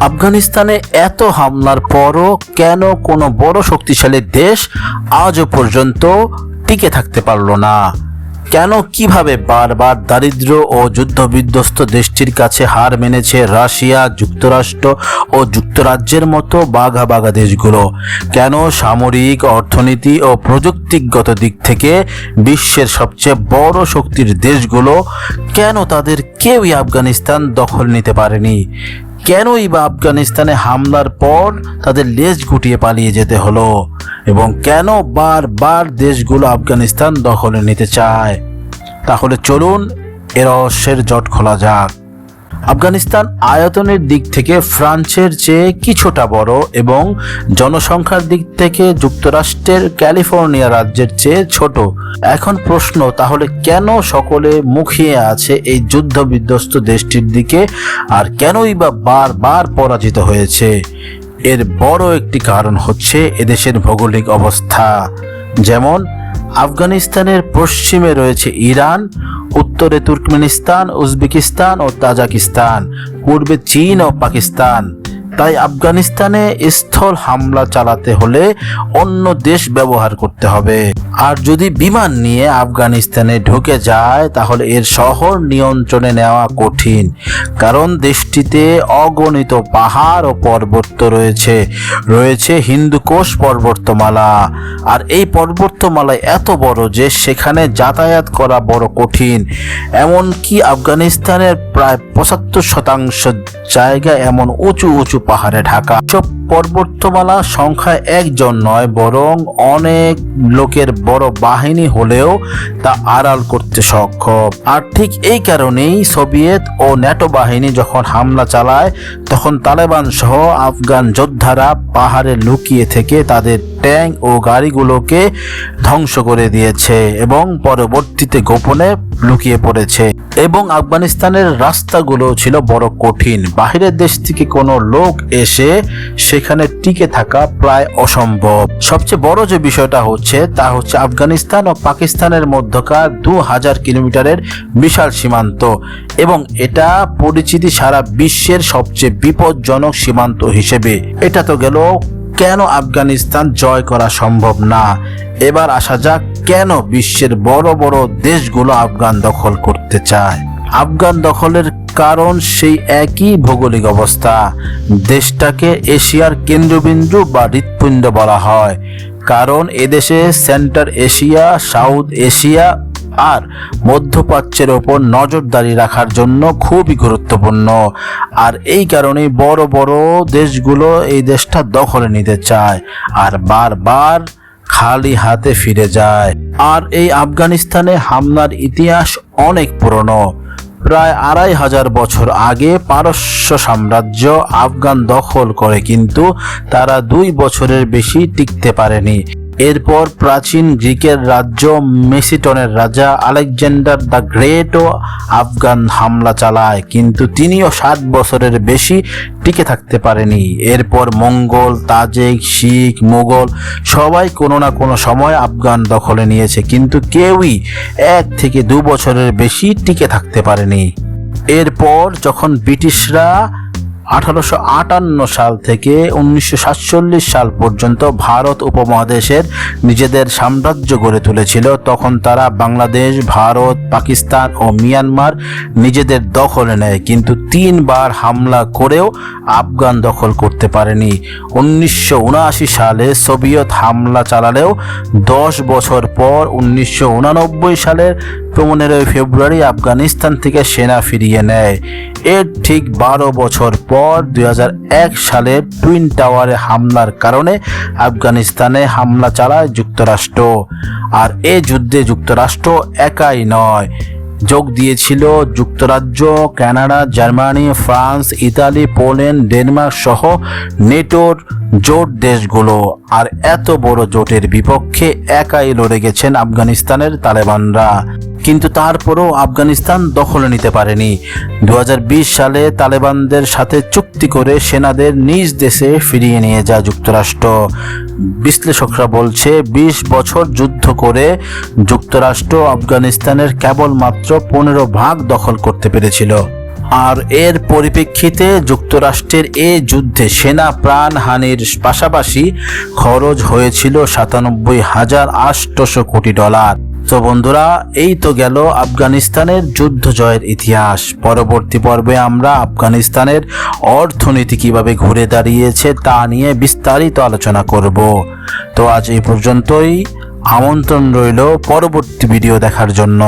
আফগানিস্তানে এত হামলার পরও কেন কোনো বড় শক্তিশালী দেশ আজও পর্যন্ত টিকে থাকতে পারল না? কেন, কীভাবে বারবার দারিদ্র ও যুদ্ধবিধ্বস্ত দেশটির কাছে হার মেনেছে রাশিয়া, যুক্তরাষ্ট্র ও যুক্তরাজ্যের মতো বাঘা বাঘা দেশগুলো? কেন সামরিক, অর্থনীতি ও প্রযুক্তিগত দিক থেকে বিশ্বের সবচেয়ে বড় শক্তির দেশগুলো কেন তাদের কেউই আফগানিস্তান দখল নিতে পারেনি? কেনই বা আফগানিস্তানে হামলার পর তাদের লেজ গুটিয়ে পালিয়ে যেতে হলো? এবং কেন বারবার দেশগুলো আফগানিস্তান দখলে নিতে চায়? তাহলে চলুন এ রহস্যের জট খোলা যাক। আফগানিস্তান আয়তনের দিক থেকে ফ্রান্সের চেয়ে কিছুটা বড় এবং জনসংখ্যার দিক থেকে যুক্তরাষ্ট্রের ক্যালিফোর্নিয়া রাজ্যের চেয়ে ছোট। এখন প্রশ্ন, তাহলে কেন সকলে মুখিয়ে আছে এই যুদ্ধ বিধ্বস্ত দেশটির দিকে আর কেনই বা বারবার পরাজিত হয়েছে? এর বড় একটি কারণ হচ্ছে এদেশের ভৌগোলিক অবস্থা। যেমন আফগানিস্তানের পশ্চিমে রয়েছে ইরান উত্তরে তুর্কমেনিস্তান উজবেকিস্তান ও তাজাকিস্তান পূর্বে চীন ও পাকিস্তান। তাই আফগানিস্তানে স্থল হামলা চালাতে হলে অন্য দেশ ব্যবহার করতে হবে। আর যদি বিমান নিয়ে আফগানিস্তানে ঢুকে যায়, তাহলে এর শহর নিয়ন্ত্রণে নেওয়া কঠিন। কারণ দেশটিতে অগণিত পাহাড় ও পর্বত রয়েছে। রয়েছে হিন্দুকোষ পর্বতমালা। আর এই পর্বতমালায় এত বড় যে সেখানে যাতায়াত করা বড় কঠিন। এমনকি আফগানিস্তানের প্রায় পঁচাত্তর শতাংশ জায়গা এমন উঁচু উঁচু পাহাড়ে ঢাকা। সব পর্বতমালা সংখ্যায় একজন নয়, বরং অনেক লোকের বড় বাহিনী হলেও তা আড়াল করতে সক্ষম। আর ঠিক এই কারণেই সোভিয়েত ও ন্যাটো বাহিনী যখন হামলা চালায়, তখন তালেবান সহ আফগান যোদ্ধারা পাহাড়ে লুকিয়ে থেকে তাদের ট্যাঙ্ক ও গাড়িগুলোকে ধ্বংস করে দিয়েছে এবং পরবর্তীতে গোপনে লুকিয়ে পড়েছে। এবং আফগানিস্তানের রাস্তাগুলো ছিল বড় কঠিন। বাহিরের দেশ থেকে কোনো লোক এসে সেখানে টিকে থাকা প্রায় অসম্ভব। সবচেয়ে বড় যে বিষয়টা হচ্ছে, তা হচ্ছে আফগানিস্তান ও পাকিস্তানের মধ্যকার দু হাজার কিলোমিটারের বিশাল সীমান্ত। এবং এটা পরিচিতি সারা বিশ্বের সবচেয়ে বিপজ্জনক সীমান্ত হিসেবে। এটা তো গেল কেন আফগানিস্তান জয় করা সম্ভব না? এবার আসা যাক কেন বিশ্বের বড় বড় দেশগুলো আফগান দখল করতে চায়। আফগান দখলের কারণ সেই একই ভৌগোলিক অবস্থা। দেশটাকে এশিয়ার কেন্দ্রবিন্দু বা হৃৎপিণ্ড বলা হয়। কারণ এদেশে সেন্টার এশিয়া, সাউথ এশিয়া আর মধ্যপ্রাচ্যের ওপর নজরদারি রাখার জন্য খুবই গুরুত্বপূর্ণ। আর এই কারণেই বড় বড় দেশগুলো এই দেশটা দখলে নিতে চায় আর বারবার খালি হাতে ফিরে যায়। আর এই আফগানিস্তানে হামলার ইতিহাস অনেক পুরনো। প্রায় আড়াই হাজার বছর আগে পারস্য সাম্রাজ্য আফগান দখল করে কিন্তু তারা দুই বছরের বেশি টিকতে পারেনি। এরপর প্রাচীন গ্রিকের রাজ্য মেসিটনের রাজা আলেকজান্ডার দ্য গ্রেটও আফগান হামলা চালায়, কিন্তু তিনিও ষাট বছরের বেশি টিকে থাকতে পারেনি। এরপর মঙ্গল, তাজেক, শিখ, মুঘল সবাই কোনো না কোনো সময় আফগান দখলে নিয়েছে, কিন্তু কেউই এক থেকে দু বছরের বেশি টিকে থাকতে পারেনি। এরপর যখন ব্রিটিশরা আঠারোশো আটান্ন সাল থেকে উনিশশো সাতচল্লিশ সাল পর্যন্ত ভারত উপমহাদেশের নিজেদের সাম্রাজ্য গড়ে তুলেছিল। তখন তারা বাংলাদেশ, ভারত, পাকিস্তান ও মিয়ানমার নিজেদের দখলে নেয়, কিন্তু তিনবার হামলা করেও আফগান দখল করতে পারেনি। উনিশশো উনআশি সালে সোভিয়েত হামলা চালালেও দশ বছর পর উনিশশো সালের পনেরোই ফেব্রুয়ারি আফগানিস্তান থেকে সেনা ফিরিয়ে নেয়। এর ঠিক বারো বছর পর দুই হাজার এক সালে টুইন টাওয়ারে হামলার কারণে আফগানিস্তানে হামলা চালায় যুক্তরাষ্ট্র। আর এ যুদ্ধে যুক্তরাষ্ট্র একাই নয় যোগ দিয়েছিল যুক্তরাজ্য, Canada, Germany, France, Italy, Poland, Denmark সহ নেটোর জোট দেশগুলো। আর এত বড় জোটের বিপক্ষে একাই লড়ে গেছেন আফগানিস্তানের তালেবানরা। কিন্তু তারপরও আফগানিস্তান দখলে নিতে পারেনি। দু হাজার বিশ সালে তালেবানদের সাথে চুক্তি করে সেনাদের নিজ দেশে ফিরিয়ে নিয়ে যায় যুক্তরাষ্ট্র। বিশ্লেষকরা বলছে ২০ বছর যুদ্ধ করে যুক্তরাষ্ট্র আফগানিস্তানের কেবলমাত্র পনেরো ভাগ দখল করতে পেরেছিল। আর এর পরিপ্রেক্ষিতে যুক্তরাষ্ট্রের এ যুদ্ধে সেনা প্রাণহানির পাশাপাশি খরচ হয়েছিল সাতানব্বই হাজার আটশোশো কোটি ডলার। তো বন্ধুরা, এই তো গেল আফগানিস্তানের যুদ্ধ জয়ের ইতিহাস। পরবর্তী পর্বে আমরা আফগানিস্তানের অর্থনীতি কীভাবে ঘুরে দাঁড়িয়েছে তা নিয়ে বিস্তারিত আলোচনা করব। তো আজ এই পর্যন্তই। আমন্ত্রণ রইল পরবর্তী ভিডিও দেখার জন্য।